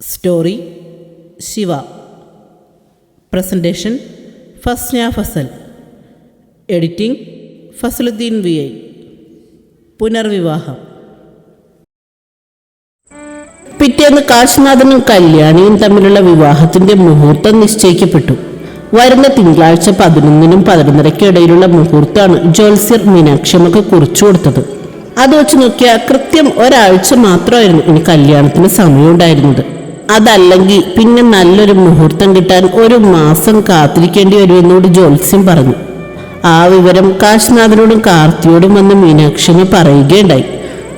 Story Shiva presentation Fasna Fasal editing Fasaluddin V I പുനർവിവാഹം പിറ്റേന്ന് കാശിനാഥനും കല്യാണിയും തമ്മിലുള്ള വിവാഹത്തിന്റെ മുഹൂർത്തം നിശ്ചയിക്കപ്പെട്ടു. വരുന്ന തിങ്കളാഴ്ച പതിനൊന്നിനും പതിനൊന്നരയ്ക്കും ഇടയിലുള്ള മുഹൂർത്തമാണ് ജ്യോത്സ്യർ മീനാക്ഷിമക്ക് കുറിച്ചു കൊടുത്തത്. അത് വെച്ച് നോക്കിയാൽ കൃത്യം ഒരാഴ്ച മാത്രമായിരുന്നു ഇനി കല്യാണത്തിന് സമയം ഉണ്ടായിരുന്നത്. അതല്ലെങ്കിൽ പിന്നെ നല്ലൊരു മുഹൂർത്തം കിട്ടാൻ ഒരു മാസം കാത്തിരിക്കേണ്ടി വരുമെന്നോട് ജ്യോത്സ്യം പറഞ്ഞു. ആ വിവരം കാശ്നാഥനോടും കാർത്തിയോടും വന്ന് മീനാക്ഷിനെ പറയുകയുണ്ടായി.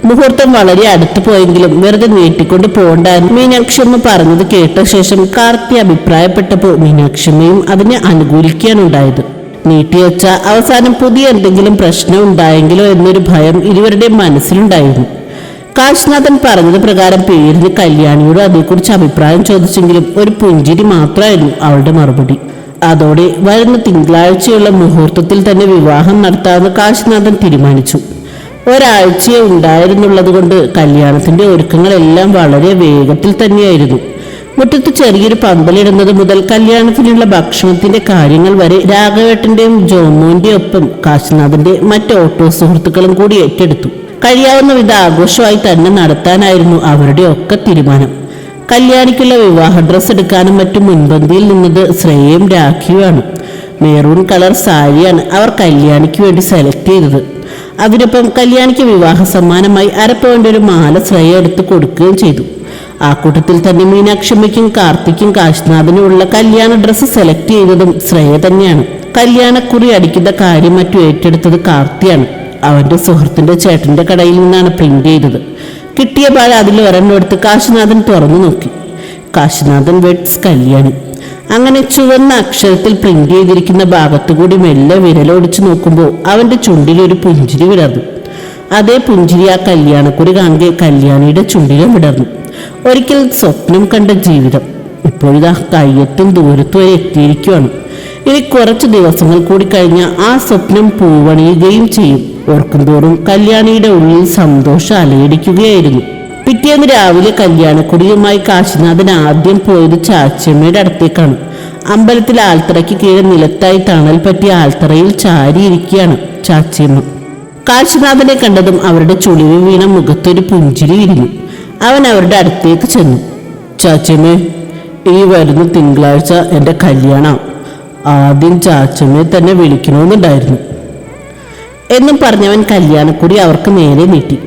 മുഹൂർത്തം വളരെ അടുത്ത് പോയെങ്കിലും വെറുതെ നീട്ടിക്കൊണ്ട് പോകണ്ട മീനാക്ഷമ്മ പറഞ്ഞത് കേട്ട ശേഷം കാർത്തി അഭിപ്രായപ്പെട്ടപ്പോൾ മീനാക്ഷിമ്മയും അതിനെ അനുകൂലിക്കാനുണ്ടായത് നീട്ടിവെച്ച അവസാനം പുതിയ എന്തെങ്കിലും പ്രശ്നം ഉണ്ടായെങ്കിലോ എന്നൊരു ഭയം ഇരുവരുടെയും മനസ്സിലുണ്ടായിരുന്നു. കാശ്നാഥൻ പറഞ്ഞത് പ്രകാരം പേരിന് കല്യാണിയോട് അതേക്കുറിച്ച് അഭിപ്രായം ചോദിച്ചെങ്കിലും ഒരു പുഞ്ചിരി മാത്രമായിരുന്നു അവളുടെ മറുപടി. അതോടെ വരുന്ന തിങ്കളാഴ്ചയുള്ള മുഹൂർത്തത്തിൽ തന്നെ വിവാഹം നടത്താമെന്ന് കാശ്നാഥൻ തീരുമാനിച്ചു. ഒരാഴ്ചയെ ഉണ്ടായിരുന്നുള്ളത് കൊണ്ട് കല്യാണത്തിന്റെ ഒരുക്കങ്ങളെല്ലാം വളരെ വേഗത്തിൽ തന്നെയായിരുന്നു. മുറ്റത്ത് ചെറിയൊരു പന്തലിടുന്നത് മുതൽ കല്യാണത്തിനുള്ള ഭക്ഷണത്തിന്റെ കാര്യങ്ങൾ വരെ രാഘവേട്ടന്റെയും ജോമോന്റെ ഒപ്പം കാശിനാഥന്റെ മറ്റ് ഓട്ടോ സുഹൃത്തുക്കളും കൂടി ഏറ്റെടുത്തു. കഴിയാവുന്ന വിധ ആഘോഷമായി തന്നെ നടത്താനായിരുന്നു അവരുടെ ഒക്കെ തീരുമാനം. കല്യാണിക്കുള്ള വിവാഹ ഡ്രസ്സ് എടുക്കാനും മറ്റു മുൻപന്തിയിൽ നിന്നത് ശ്രേയയും രാഖിയുമാണ്. മെറൂൺ കളർ സാരിയാണ് അവർ കല്യാണിക്ക് വേണ്ടി സെലക്ട് ചെയ്തത്. അതിനൊപ്പം കല്യാണിക്ക് വിവാഹ സമ്മാനമായി അരപ്പവന്റെ ഒരു മാല ശ്രേയ എടുത്ത് കൊടുക്കുകയും ചെയ്തു. ആ കൂട്ടത്തിൽ തന്നെ മീനാക്ഷമ്മയ്ക്കും കാർത്തിക്കും കാശ്നാഥിനുമുള്ള കല്യാണ ഡ്രസ്സ് സെലക്ട് ചെയ്തതും ശ്രേയ തന്നെയാണ്. കല്യാണക്കുറി അടിക്കുന്ന കാര്യം മറ്റും ഏറ്റെടുത്തത് കാർത്തിയാണ്. അവന്റെ സുഹൃത്തിന്റെ ചേട്ടന്റെ കടയിൽ നിന്നാണ് പ്രിന്റ് ചെയ്തത്. കിട്ടിയ പാല അതിൽ ഒരെണ്ണെടുത്ത് കാശിനാഥൻ തുറന്നു നോക്കി. കാശിനാഥൻ വെഡ്സ് കല്യാണി. അങ്ങനെ ചുവന്ന അക്ഷരത്തിൽ പ്രിന്റ് ചെയ്തിരിക്കുന്ന ഭാഗത്തുകൂടി മെല്ലെ വിരലോടിച്ചു നോക്കുമ്പോൾ അവന്റെ ചുണ്ടിൽ ഒരു പുഞ്ചിരി വിടർന്നു. അതേ പുഞ്ചിരി ആ കല്യാണക്കുറി കാണുക കല്യാണിയുടെ ചുണ്ടിലും വിടർന്നു. ഒരിക്കൽ സ്വപ്നം കണ്ട ജീവിതം ഇപ്പോഴിതാ കയ്യെത്തും ദൂരത്തു വരെ എത്തിയിരിക്കുകയാണ് ഇനി കുറച്ച് ദിവസങ്ങൾ കൂടി കഴിഞ്ഞാൽ ആ സ്വപ്നം പൂവണിയുകയും ചെയ്യും. ഓർക്കുംതോറും കല്യാണിയുടെ ഉള്ളിൽ സന്തോഷം അലയടിക്കുകയായിരുന്നു. പിറ്റേന്ന് രാവിലെ കല്യാണക്കുടിയുമായി കാശിനാഥൻ ആദ്യം പോയത് ചാച്ചമ്മയുടെ അടുത്തേക്കാണ്. അമ്പലത്തിൽ ആൽത്തറയ്ക്ക് കീഴെ നിലത്തായി തണൽ പറ്റിയ ആൽത്തറയിൽ ചാരിയിരിക്കുകയാണ് ചാച്ചിയമ്മ കാശിനാഥനെ കണ്ടതും അവരുടെ ചുളിവ് വീണ മുഖത്തൊരു പുഞ്ചിരി വിരിഞ്ഞു. അവൻ അവരുടെ അടുത്തേക്ക് ചെന്നു. ചാച്ചമ്മേ ഈ വരുന്ന തിങ്കളാഴ്ച എന്റെ കല്യാണം. ആദ്യം ചാച്ചമ്മയെ തന്നെ വിളിക്കണമെന്നുണ്ടായിരുന്നു. എന്നും പറഞ്ഞവൻ കല്യാണക്കുടി അവർക്ക് നേരെ നീട്ടി.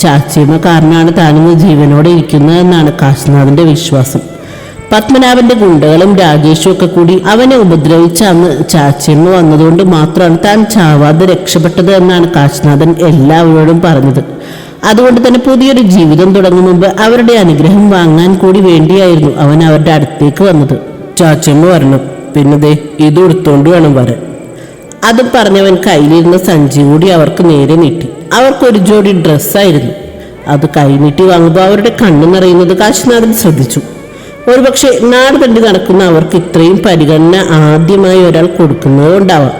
ചാച്ചിയമ്മ കാരണമാണ് താനിന്ന് ജീവനോടെ ഇരിക്കുന്നത് എന്നാണ് കാശിനാഥന്റെ വിശ്വാസം. പത്മനാഭന്റെ ഗുണ്ടകളും രാജേഷും ഒക്കെ കൂടി അവനെ ഉപദ്രവിച്ച അന്ന് ചാച്ചിയമ്മ വന്നതുകൊണ്ട് മാത്രമാണ് താൻ ചാവാതെ രക്ഷപ്പെട്ടത് എന്നാണ് കാശിനാഥൻ എല്ലാവരോടും പറഞ്ഞത്. അതുകൊണ്ട് തന്നെ പുതിയൊരു ജീവിതം തുടങ്ങും മുമ്പ് അവരുടെ അനുഗ്രഹം വാങ്ങാൻ കൂടി വേണ്ടിയായിരുന്നു അവൻ അവരുടെ അടുത്തേക്ക് വന്നത്. ചാച്ചമ്മ വരണം പിന്നെ ദേ ഇത് എടുത്തോണ്ട് വേണം വരാൻ അത് പറഞ്ഞവൻ കയ്യിലിരുന്ന സഞ്ചി കൂടി അവർക്ക് നേരെ നീട്ടി. അവർക്കൊരു ജോഡി ഡ്രസ്സായിരുന്നു അത് കൈനീട്ടി വാങ്ങുമ്പോൾ അവരുടെ കണ്ണു നിറയുന്നത് കാശിനാഥൻ ശ്രദ്ധിച്ചു. ഒരുപക്ഷെ നാട് തണ്ടി നടക്കുന്ന അവർക്ക് ഇത്രയും പരിഗണന ആദ്യമായി ഒരാൾ കൊടുക്കുന്നതുകൊണ്ടാവാം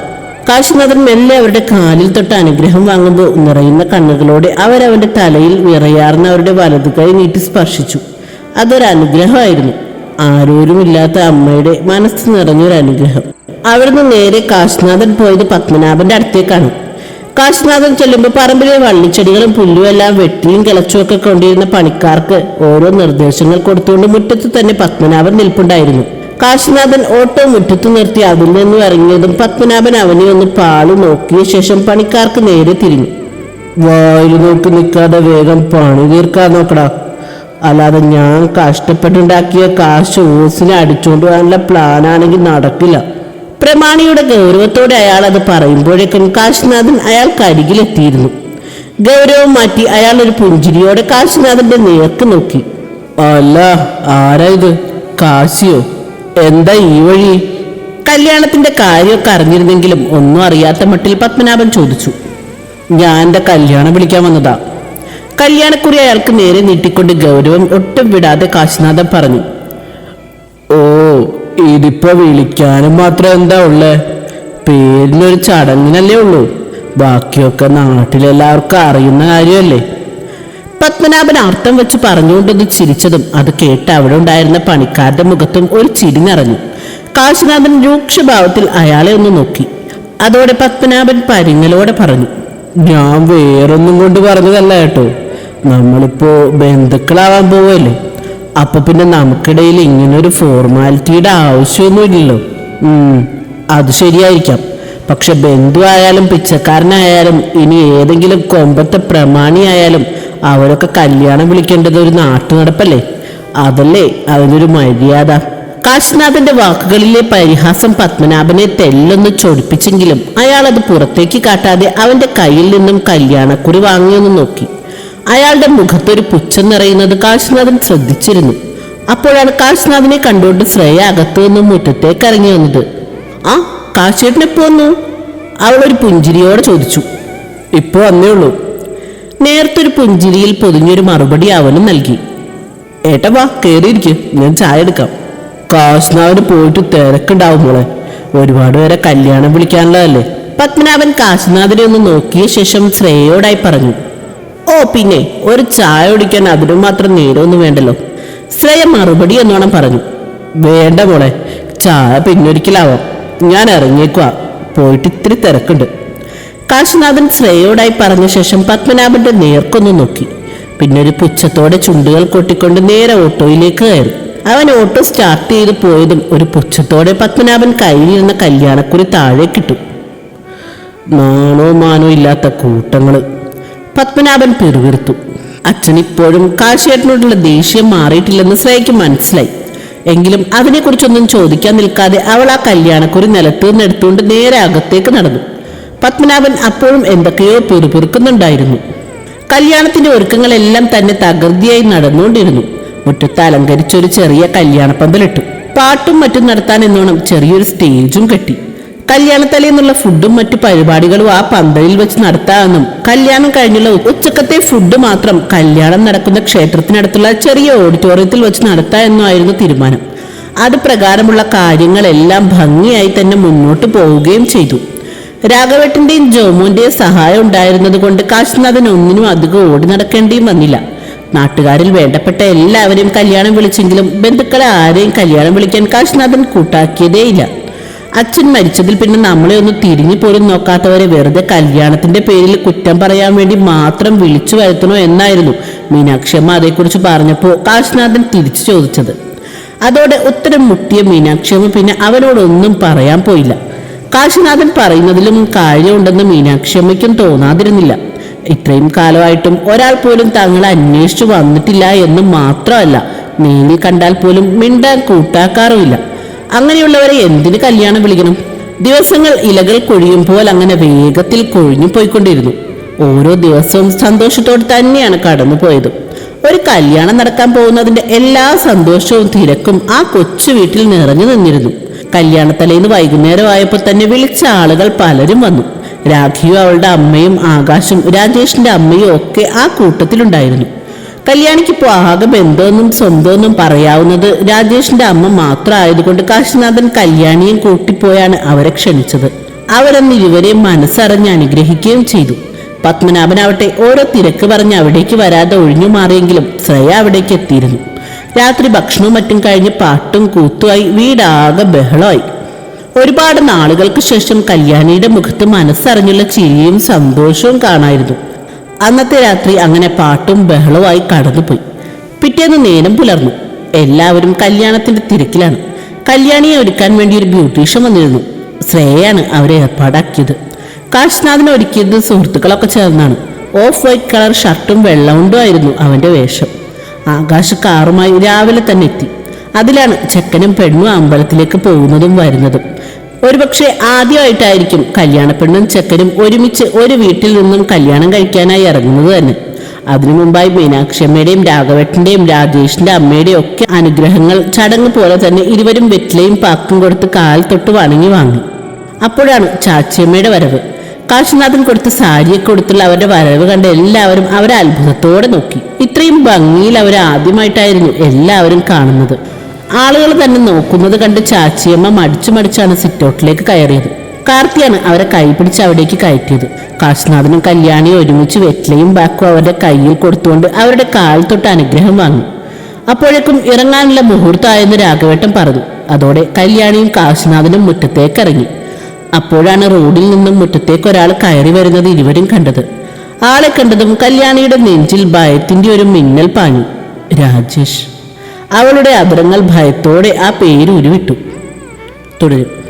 കാശിനാഥൻ മെല്ലെ അവരുടെ കാലിൽ തൊട്ട് അനുഗ്രഹം വാങ്ങുമ്പോൾ നിറയുന്ന കണ്ണുകളോടെ അവരവന്റെ തലയിൽ വിറയാർന്ന അവരുടെ വലതു കൈ നീട്ടി സ്പർശിച്ചു. അതൊരനുഗ്രഹമായിരുന്നു ആരോരുമില്ലാത്ത അമ്മയുടെ മനസ്സ് നിറഞ്ഞൊരു അനുഗ്രഹം. അവിടുന്ന് നേരെ കാശിനാഥൻ പോയത് പത്മനാഭന്റെ അടുത്തേക്കാണ്. കാശിനാഥൻ ചെല്ലുമ്പോൾ പറമ്പിലെ വള്ളിച്ചെടികളും പുല്ലും എല്ലാം വെട്ടിയും കിളച്ചും ഒക്കെ കൊണ്ടിരുന്ന പണിക്കാർക്ക് ഓരോ നിർദ്ദേശങ്ങൾ കൊടുത്തുകൊണ്ട് മുറ്റത്ത് തന്നെ പത്മനാഭൻ നിൽപ്പുണ്ടായിരുന്നു. കാശിനാഥൻ ഓട്ടോ മുറ്റത്ത് നിർത്തി അതിൽ നിന്നും ഇറങ്ങിയതും പത്മനാഭൻ അവനെ ഒന്ന് പാളു നോക്കിയ ശേഷം പണിക്കാർക്ക് നേരെ തിരിഞ്ഞു. വായിൽ നോക്കി നിൽക്കാതെ വേഗം പണി തീർക്കാൻ നോക്കടാ. അല്ലാതെ ഞാൻ കഷ്ടപ്പെട്ടുണ്ടാക്കിയ കാശ് ഓസിനെ അടിച്ചുകൊണ്ട് പോകാനുള്ള പ്ലാനാണെങ്കിൽ നടക്കില്ല. പ്രമാണിയുടെ ഗൗരവത്തോടെ അയാൾ അത് പറയുമ്പോഴേക്കും കാശിനാഥൻ അയാൾക്ക് അരികിലെത്തിയിരുന്നു. ഗൗരവം മാറ്റി അയാൾ ഒരു പുഞ്ചിരിയോടെ കാശിനാഥന്റെ നേർക്ക് നോക്കി. അല്ല ആരാ ഇത്? കാശിയോ? എന്താ ഈ വഴി? കല്യാണത്തിന്റെ കാര്യമൊക്കെ അറിഞ്ഞിരുന്നെങ്കിലും ഒന്നും അറിയാത്ത മട്ടിൽ പത്മനാഭൻ ചോദിച്ചു. ഞാൻ എന്റെ കല്യാണം വിളിക്കാൻ വന്നതാ. കല്യാണക്കുറി അയാൾക്ക് നേരെ നീട്ടിക്കൊണ്ട് ഗൗരവം ഒട്ടും വിടാതെ കാശിനാഥൻ പറഞ്ഞു. ഓ ഇതിപ്പോ വിളിക്കാനും മാത്രം എന്താ ഉള്ളേ? പേരിനൊരു ചടങ്ങിനല്ലേ ഉള്ളൂ. ബാക്കിയൊക്കെ നാട്ടിലെല്ലാവർക്കും അറിയുന്ന കാര്യമല്ലേ? പത്മനാഭൻ അർത്ഥം വെച്ച് പറഞ്ഞുകൊണ്ടൊന്ന് ചിരിച്ചതും അത് കേട്ട് അവിടെ ഉണ്ടായിരുന്ന പണിക്കാരുടെ മുഖത്തും ഒരു ചിരി കാശിനാഥൻ രൂക്ഷഭാവത്തിൽ അയാളെ ഒന്ന് നോക്കി. അതോടെ പത്മനാഭൻ പരിങ്ങലോടെ പറഞ്ഞു ഞാൻ വേറൊന്നും കൊണ്ട് പറഞ്ഞതല്ല കേട്ടോ. നമ്മളിപ്പോ ബന്ധുക്കളാവാൻ പോവല്ലേ? അപ്പൊ പിന്നെ നമുക്കിടയിൽ ഇങ്ങനൊരു ഫോർമാലിറ്റിയുടെ ആവശ്യമൊന്നുമില്ലല്ലോ. അത് ശരിയായിരിക്കാം. പക്ഷെ ബന്ധു ആയാലും പിച്ചക്കാരനായാലും ഇനി ഏതെങ്കിലും കൊമ്പത്തെ പ്രമാണിയായാലും അവരൊക്കെ കല്യാണം വിളിക്കേണ്ടത് ഒരു നാട്ടുനടപ്പല്ലേ? അതല്ലേ അതിനൊരു മര്യാദ? കാശിനാഥന്റെ വാക്കുകളിലെ പരിഹാസം പത്മനാഭനെ തെല്ലൊന്ന് ചൊടിപ്പിച്ചെങ്കിലും അയാൾ അത് പുറത്തേക്ക് കാട്ടാതെ അവന്റെ കയ്യിൽ നിന്നും കല്യാണക്കുറി വാങ്ങിയെന്ന് നോക്കി. അയാളുടെ മുഖത്തൊരു പുച്ഛം നിറയുന്നത് കാശിനാഥൻ ശ്രദ്ധിച്ചിരുന്നു. അപ്പോഴാണ് കാശിനാഥനെ കണ്ടുകൊണ്ട് ശ്രേയ അകത്തു നിന്നും മുറ്റത്തേക്ക് ഇറങ്ങി വന്നത്. ആ കാശേട്ടനെപ്പോ വന്നു? അവളൊരു പുഞ്ചിരിയോടെ ചോദിച്ചു. ഇപ്പൊ വന്നേ ഉള്ളൂ. നേരത്തൊരു പുഞ്ചിരിയിൽ പൊതിഞ്ഞൊരു മറുപടി അവനും നൽകി. ഏട്ട വാ കേറിയിരിക്ക്. ഞാൻ ചായ എടുക്കാം. കാശ്നാവിന് പോയിട്ട് തിരക്കുണ്ടാവും മോളെ. ഒരുപാട് പേരെ കല്യാണം വിളിക്കാനുള്ളതല്ലേ? പത്മനാഭൻ കാശ്നാഥിനെ ഒന്ന് നോക്കിയ ശേഷം ശ്രേയോടായി പറഞ്ഞു. ഓ പിന്നെ ഒരു ചായ കുടിക്കാൻ അതിനും മാത്രം നേരമൊന്നും വേണ്ടല്ലോ. ശ്രേയ മറുപടി എന്നോണം പറഞ്ഞു. വേണ്ട മോളെ ചായ പിന്നൊരിക്കലാവാം. ഞാൻ ഇറങ്ങിയേക്കുവാ. പോയിട്ട് ഇത്തിരി തിരക്കുണ്ട്. കാശിനാഥൻ ശ്രേയോടായി പറഞ്ഞ ശേഷം പത്മനാഭന്റെ നേർക്കൊന്നു നോക്കി. പിന്നെ ഒരു പുച്ഛത്തോടെ ചുണ്ടുകൾ കൊട്ടിക്കൊണ്ട് നേരെ ഓട്ടോയിലേക്ക് കയറി. അവൻ ഓട്ടോ സ്റ്റാർട്ട് ചെയ്ത് പോയതും ഒരു പുച്ഛത്തോടെ പത്മനാഭൻ കയ്യിലിരുന്ന കല്യാണക്കുറി താഴേക്കിട്ടു നാണോ മാനോ ഇല്ലാത്ത കൂട്ടങ്ങൾ പത്മനാഭൻ പിറുവിറുത്തു അച്ഛൻ ഇപ്പോഴും കാശിയേട്ടനോടുള്ള ദേഷ്യം മാറിയിട്ടില്ലെന്ന് ശ്രേയയ്ക്ക് മനസ്സിലായി. എങ്കിലും അതിനെക്കുറിച്ചൊന്നും ചോദിക്കാൻ നിൽക്കാതെ അവൾ ആ കല്യാണക്കുറി നിലത്തു എടുത്തുകൊണ്ട് നേരെ അകത്തേക്ക് നടന്നു. പത്മനാഭൻ അപ്പോഴും എന്തൊക്കെയോ പിറുപിറുക്കുന്നുണ്ടായിരുന്നു കല്യാണത്തിന്റെ ഒരുക്കങ്ങളെല്ലാം തന്നെ തകൃതിയായി നടന്നുകൊണ്ടിരുന്നു. മുറ്റത്ത് അലങ്കരിച്ചൊരു ചെറിയ കല്യാണപ്പന്തലിട്ടു. പാട്ടും മറ്റും നടത്താൻ എന്നോണം ചെറിയൊരു സ്റ്റേജും കെട്ടി. കല്യാണത്തലേന്നുള്ള ഫുഡും മറ്റു പരിപാടികളും ആ പന്തലിൽ വെച്ച് നടത്താമെന്നും കല്യാണം കഴിഞ്ഞുള്ള ഉച്ചക്കത്തെ ഫുഡ് മാത്രം കല്യാണം നടക്കുന്ന ക്ഷേത്രത്തിനടുത്തുള്ള ചെറിയ ഓഡിറ്റോറിയത്തിൽ വെച്ച് നടത്താ എന്നുമായിരുന്നു തീരുമാനം. അത് പ്രകാരമുള്ള കാര്യങ്ങളെല്ലാം ഭംഗിയായി തന്നെ മുന്നോട്ട് പോവുകയും ചെയ്തു. രാഘവേട്ടന്റെയും ജോമോന്റെയും സഹായം ഉണ്ടായിരുന്നത് കൊണ്ട് കാശിനാഥൻ ഒന്നിനും അധികം ഓടി നടക്കേണ്ടിയും വന്നില്ല. നാട്ടുകാരിൽ വേണ്ടപ്പെട്ട എല്ലാവരെയും കല്യാണം വിളിച്ചെങ്കിലും ബന്ധുക്കളെ ആരെയും കല്യാണം വിളിക്കാൻ കാശിനാഥൻ കൂട്ടാക്കിയതേയില്ല അച്ഛൻ മരിച്ചതിൽ പിന്നെ നമ്മളെ ഒന്ന് തിരിഞ്ഞു പോലും നോക്കാത്തവരെ വെറുതെ കല്യാണത്തിന്റെ പേരിൽ കുറ്റം പറയാൻ വേണ്ടി മാത്രം വിളിച്ചു വരുത്തണോ എന്നായിരുന്നു മീനാക്ഷിയമ്മ അതേക്കുറിച്ച് പറഞ്ഞപ്പോൾ കാശിനാഥൻ തിരിച്ചു ചോദിച്ചത്. അതോടെ ഉത്തരം മുട്ടിയ മീനാക്ഷിയമ്മ പിന്നെ അവരോടൊന്നും പറയാൻ പോയില്ല. കാശിനാഥൻ പറയുന്നതിലും കാര്യമുണ്ടെന്ന് മീനാക്ഷിയമ്മയ്ക്കും തോന്നാതിരുന്നില്ല. ഇത്രയും കാലമായിട്ടും ഒരാൾ പോലും തങ്ങളെ അന്വേഷിച്ചു വന്നിട്ടില്ല എന്ന് മാത്രമല്ല നേരിൽ കണ്ടാൽ പോലും മിണ്ടാൻ കൂട്ടാക്കാറുമില്ല. അങ്ങനെയുള്ളവരെ എന്തിന് കല്യാണം വിളിക്കണം? ദിവസങ്ങൾ ഇലകൾ കൊഴിയുമ്പോൾ അങ്ങനെ വേഗത്തിൽ കൊഴിഞ്ഞു പോയിക്കൊണ്ടിരുന്നു. ഓരോ ദിവസവും സന്തോഷത്തോടെ തന്നെയാണ് കടന്നു പോയത്. ഒരു കല്യാണം നടക്കാൻ പോകുന്നതിന്റെ എല്ലാ സന്തോഷവും തിരക്കും ആ കൊച്ചു വീട്ടിൽ നിറഞ്ഞു നിന്നിരുന്നു. കല്യാണത്തലേന്ന് വൈകുന്നേരം ആയപ്പോൾ തന്നെ വിളിച്ച ആളുകൾ പലരും വന്നു. രാഖിയും അവളുടെ അമ്മയും ആകാശും രാജേഷിന്റെ അമ്മയും ഒക്കെ ആ കൂട്ടത്തിലുണ്ടായിരുന്നു. കല്യാണിക്കിപ്പോ ആകെ ബന്ധമൊന്നും സ്വന്തമൊന്നും പറയാവുന്നത് രാജേഷിന്റെ അമ്മ മാത്രമായതുകൊണ്ട് കാശിനാഥൻ കല്യാണിയും കൂട്ടിപ്പോയാണ് അവരെ ക്ഷണിച്ചത്. അവരന്ന് ഇവരെ മനസ്സറിഞ്ഞ് അനുഗ്രഹിക്കുകയും ചെയ്തു. പത്മനാഭനാവട്ടെ ഓരോ തിരക്ക് പറഞ്ഞ് അവിടേക്ക് വരാതെ ഒഴിഞ്ഞു മാറിയെങ്കിലും ശ്രേയ അവിടേക്ക് എത്തിയിരുന്നു. രാത്രി ഭക്ഷണവും മറ്റും കഴിഞ്ഞ് പാട്ടും കൂത്തുമായി വീടാകെ ബഹളമായി ഒരുപാട് നാളുകൾക്ക് ശേഷം കല്യാണിയുടെ മുഖത്ത് മനസ്സറിഞ്ഞുള്ള ചിരിയും സന്തോഷവും കാണായിരുന്നു. അന്നത്തെ രാത്രി അങ്ങനെ പാട്ടും ബഹളവുമായി കടന്നുപോയി. പിറ്റേന്ന് നേരം പുലർന്നു. എല്ലാവരും കല്യാണത്തിന്റെ തിരക്കിലാണ്. കല്യാണിയെ ഒരുക്കാൻ വേണ്ടി ഒരു ബ്യൂട്ടീഷ്യൻ വന്നിരുന്നു. ശ്രേയാണ് അവരെ ഏർപ്പാടാക്കിയത്. കാശ്നാഥിനെ ഒരുക്കിയത് സുഹൃത്തുക്കളൊക്കെ ചേർന്നാണ്. ഓഫ് വൈറ്റ് കളർ ഷർട്ടും വെള്ളമുണ്ടും ആയിരുന്നു അവന്റെ വേഷം. ആകാശ കാറുമായി രാവിലെ തന്നെ എത്തി. അതിലാണ് ചെക്കനും പെണ്ണും അമ്പലത്തിലേക്ക് പോകുന്നതും വരുന്നതും. ഒരുപക്ഷെ ആദ്യമായിട്ടായിരിക്കും കല്യാണ പെണ്ണും ചെക്കനും ഒരുമിച്ച് ഒരു വീട്ടിൽ നിന്നും കല്യാണം കഴിക്കാനായി ഇറങ്ങുന്നത് തന്നെ. അതിനു മുമ്പായി മീനാക്ഷിയമ്മയുടെയും രാഘവേട്ടന്റെയും രാജേഷിന്റെ അമ്മയുടെയും ഒക്കെ അനുഗ്രഹങ്ങൾ ചടങ്ങ് പോലെ തന്നെ ഇരുവരും വെറ്റിലയും പാക്കും കൊടുത്ത് കാൽ തൊട്ട് വണങ്ങി വാങ്ങി. അപ്പോഴാണ് ചാച്ചിയമ്മയുടെ വരവ്. കാശിനാഥൻ കൊടുത്ത സാരിയൊക്കെ കൊടുത്തുള്ള അവരുടെ വരവ് കണ്ട് എല്ലാവരും അവരെ അത്ഭുതത്തോടെ നോക്കി. ഇത്രയും ഭംഗിയിൽ അവർ ആദ്യമായിട്ടായിരുന്നു എല്ലാവരും കാണുന്നത്. ആളുകൾ തന്നെ നോക്കുന്നത് കണ്ട് ചാച്ചിയമ്മ മടിച്ചു മടിച്ചാണ് സിറ്റൗട്ടിലേക്ക് കയറിയത്. കാർത്തിയാണ് അവരെ കൈ പിടിച്ച് അവിടേക്ക് കയറ്റിയത്. കാശിനാഥനും കല്യാണിയും ഒരുമിച്ച് വെറ്റിലയും ബാക്കും അവരുടെ കയ്യിൽ കൊടുത്തുകൊണ്ട് അവരുടെ കാൽ തൊട്ട് അനുഗ്രഹം വാങ്ങി. അപ്പോഴേക്കും ഇറങ്ങാനുള്ള മുഹൂർത്തമായെന്ന് രാഘവേട്ടൻ പറഞ്ഞു. അതോടെ കല്യാണിയും കാശിനാഥനും മുറ്റത്തേക്ക് ഇറങ്ങി. അപ്പോഴാണ് റോഡിൽ നിന്നും മുറ്റത്തേക്ക് ഒരാൾ കയറി വരുന്നത് ഇരുവരും കണ്ടത്. ആളെ കണ്ടതും കല്യാണിയുടെ നെഞ്ചിൽ ഭയത്തിന്റെ ഒരു മിന്നൽ പാഞ്ഞു. രാജേഷ്. അവളുടെ അപരങ്ങൾ ഭയത്തോടെ ആ പേര് ഉരുവിട്ടു. തുടരും.